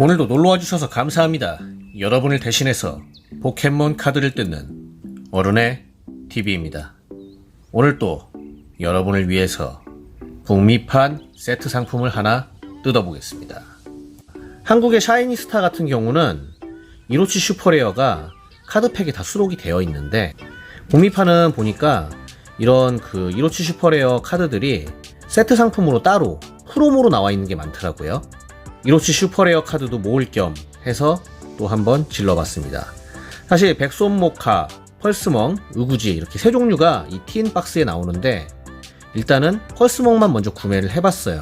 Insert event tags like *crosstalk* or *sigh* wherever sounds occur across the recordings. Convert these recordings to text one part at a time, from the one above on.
오늘도 놀러와 주셔서 감사합니다. 여러분을 대신해서 포켓몬 카드를 뜯는 어른의 TV입니다. 오늘 또 여러분을 위해서 북미판 세트 상품을 하나 뜯어보겠습니다. 한국의 샤이니스타 같은 경우는 이로치 슈퍼레어가 카드팩에 다 수록이 되어 있는데 북미판은 보니까 이런 그 이로치 슈퍼레어 카드들이 세트 상품으로 따로 프로모로 나와 있는 게 많더라고요. 이로치 슈퍼레어 카드도 모을 겸 해서 또 한번 질러봤습니다. 사실 백손모카, 펄스멍, 으구지 이렇게 세 종류가 이 티인 박스에 나오는데 일단은 펄스멍만 먼저 구매를 해봤어요.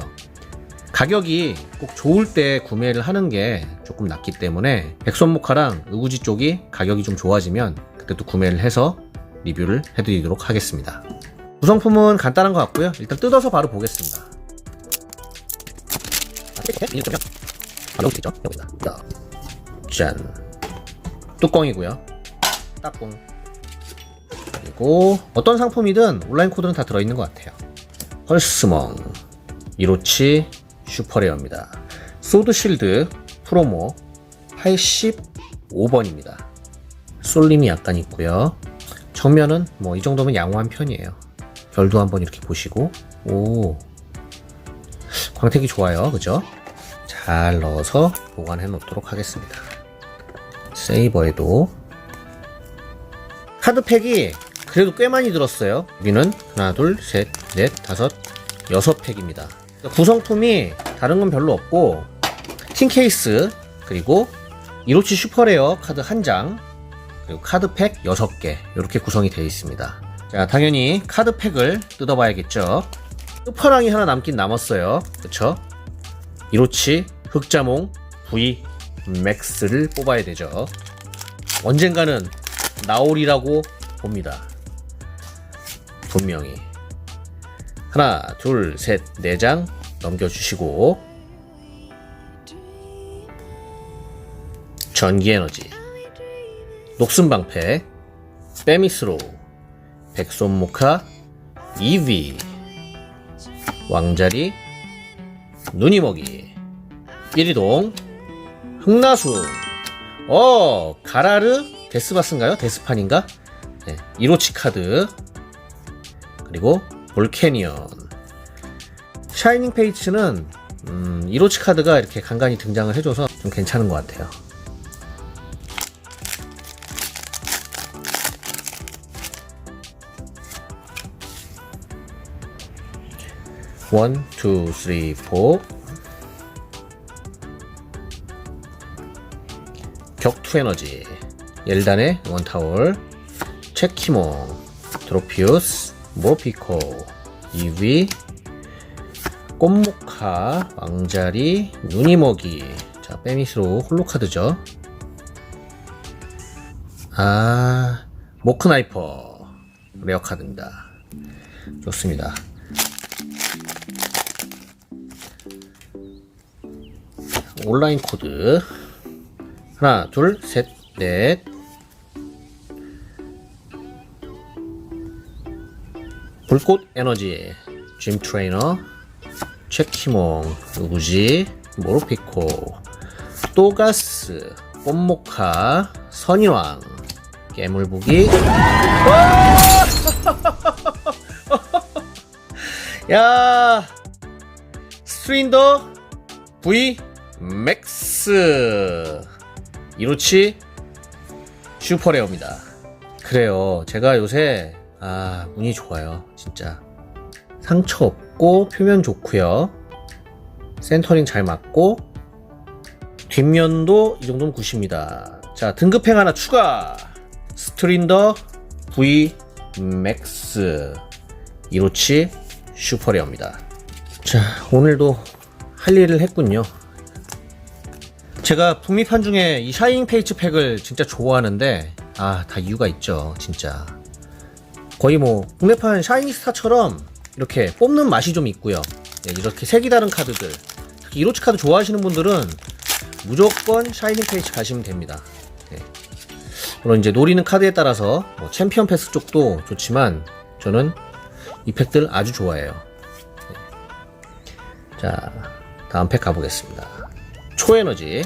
가격이 꼭 좋을 때 구매를 하는 게 조금 낫기 때문에 백손모카랑 으구지 쪽이 가격이 좀 좋아지면 그때 또 구매를 해서 리뷰를 해드리도록 하겠습니다. 구성품은 간단한 것 같고요. 일단 뜯어서 바로 보겠습니다. 바로 있죠? 여기다. 짠. 뚜껑이고요. 따꿍. 그리고 어떤 상품이든 온라인 코드는 다 들어있는 것 같아요. 펄스멍, 이로치, 슈퍼레어입니다. 소드실드 프로모 85번입니다. 쏠림이 약간 있고요. 정면은 뭐 이 정도면 양호한 편이에요. 결도 한번 이렇게 보시고 오 광택이 좋아요, 그죠? 잘 넣어서 보관해 놓도록 하겠습니다. 세이버에도 카드팩이 그래도 꽤 많이 들었어요. 여기는 하나, 둘, 셋, 넷, 다섯, 여섯 팩입니다. 구성품이 다른 건 별로 없고 틴 케이스 그리고 이로치 슈퍼레어 카드 한 장, 그리고 카드팩 6개 이렇게 구성이 되어 있습니다. 자, 당연히 카드팩을 뜯어봐야겠죠. 끝파랑이 하나 남긴 남았어요. 그쵸? 이로치 흑자몽 V 맥스를 뽑아야 되죠. 언젠가는 나오리라고 봅니다. 분명히. 하나, 둘, 셋, 네 장 넘겨주시고 전기 에너지 녹슨 방패 빼미스로 백손모카 2위 왕자리 눈이먹이 1위동 흑나수 어 가라르 데스바스인가요? 데스판인가? 네, 이로치 카드 그리고 볼캐니언 샤이닝 페이츠는 음, 이로치 카드가 이렇게 간간히 등장을 해줘서 좀 괜찮은 것 같아요 원, 투, 쓰리, 포 격투 에너지. 옐단의 원타월. 체키몽 드로피우스 모피코 2위 꽃모카 왕자리. 누니먹이. 자 빼미스로 홀로카드죠. 아 모크나이퍼. 레어카드입니다. 좋습니다 온라인 코드. 하나, 둘, 셋, 넷. 불꽃 에너지, 짐 트레이너, 체키몽, 우구지, 모로피코, 또가스, 꽃모카, 선인왕, 깨물부기. *laughs* 야, 스트린더 V 맥스. 이로치 슈퍼레어입니다. 그래요. 제가 요새 아 운이 좋아요. 진짜 상처 없고 표면 좋고요. 센터링 잘 맞고 뒷면도 이 정도면 굿입니다. 자 등급행 하나 추가. 스트린더 V 맥스 이로치 슈퍼레어입니다. 자 오늘도 할 일을 했군요. 제가 북미판 중에 이 샤이닝 페이츠 팩을 진짜 좋아하는데 아 다 이유가 있죠 진짜. 거의 뭐 국내판 샤이닝 스타처럼 이렇게 뽑는 맛이 좀 있고요. 네, 이렇게 색이 다른 카드들. 특히 이로치 카드 좋아하시는 분들은 무조건 샤이닝 페이츠 가시면 됩니다. 네. 물론 이제 노리는 카드에 따라서 뭐 챔피언 패스 쪽도 좋지만 저는 이 팩들 아주 좋아해요. 네. 자 다음 팩 가보겠습니다. 초에너지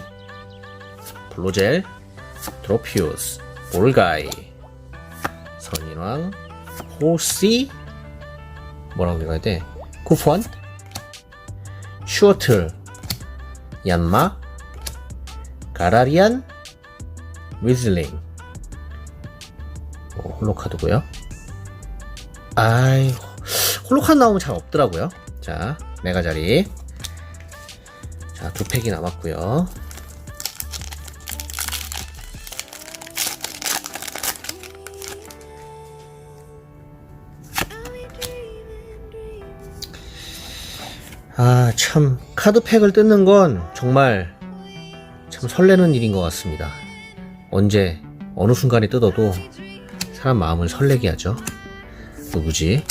블로젤, 트로피우스, 볼가이, 선인왕, 호시, 뭐라고 읽어야 돼? 쿠폰, 슈어틀, 얀마, 가라리안, 위즐링. 어, 홀로카드고요. 아이, 홀로카드 나오면 잘 없더라고요. 자, 메가자리. 자, 두 팩이 남았고요. 아, 참, 카드팩을 뜯는 건 정말 참 설레는 일인 것 같습니다. 언제, 어느 순간에 뜯어도 사람 마음을 설레게 하죠. 누구지?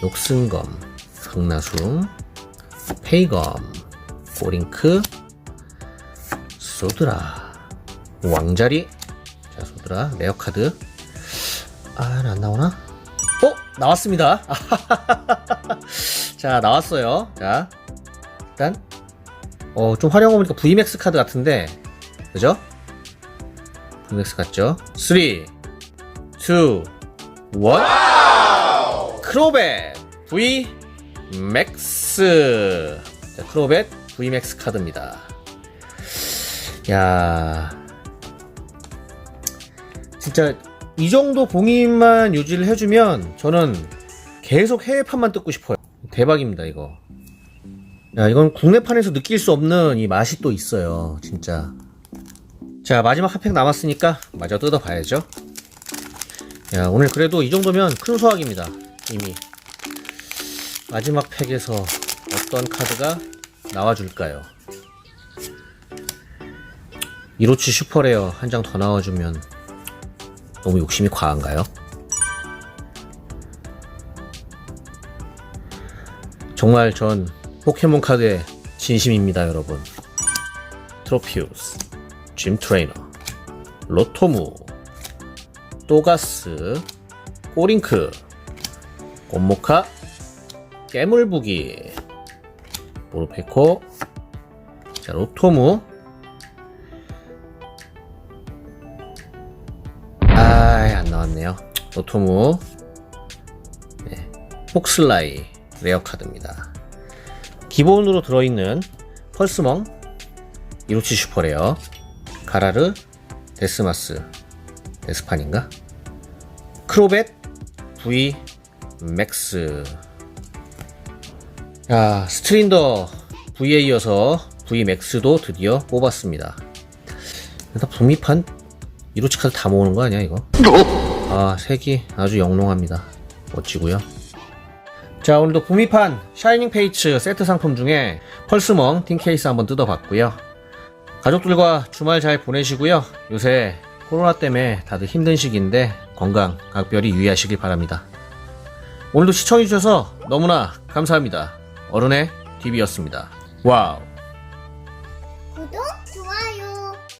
녹슨검, 강나숭, 페이검, 꼬링크, 소드라, 왕자리, 자, 소드라, 레어카드. 아, 안 나오나? 어? 나왔습니다. *laughs* 자, 나왔어요. 자, 일단, 어, 좀 활용해 보니까 VMAX 카드 같은데, 그죠? VMAX 같죠? 3, 2, 1. 크로벳 V 맥스. 자, 크로벳 V 맥스 카드입니다. 야, 진짜 이 정도 봉인만 유지를 해주면 저는 계속 해외판만 뜯고 싶어요. 대박입니다, 이거. 야, 이건 국내판에서 느낄 수 없는 이 맛이 또 있어요, 진짜. 자, 마지막 한 팩 남았으니까 마저 뜯어봐야죠. 야, 오늘 그래도 이 정도면 큰 소확입니다, 이미. 마지막 팩에서 어떤 카드가 나와줄까요? 이로치 슈퍼레어 한 장 더 나와주면 너무 욕심이 과한가요? 정말 전 포켓몬 카드의 진심입니다, 여러분. 트로피우스, 짐 트레이너, 로토무, 또가스, 꼬링크, 곰모카, 깨물부기, 모르페코, 자, 로토무, 아, 안 나왔네요. 로토무, 네, 폭슬라이, 레어 카드입니다. 기본으로 들어있는 펄스멍, 이로치 슈퍼레어, 가라르, 데스마스, 데스판인가? 크로벳, V, 맥스. 야, 스트린더 V에 이어서 V 맥스도 드디어 뽑았습니다. 일단 북미판 이로치 카드 다 모으는 거 아니야, 이거? 아, 색이 아주 영롱합니다. 멋지고요. 자, 오늘도 북미판 샤이닝 페이츠 세트 상품 중에 펄스멍 틴 케이스 한번 뜯어봤고요. 가족들과 주말 잘 보내시고요. 요새 코로나 때문에 다들 힘든 시기인데 건강 각별히 유의하시길 바랍니다. 오늘도 시청해주셔서 너무나 감사합니다. 어른의 TV였습니다. 와우.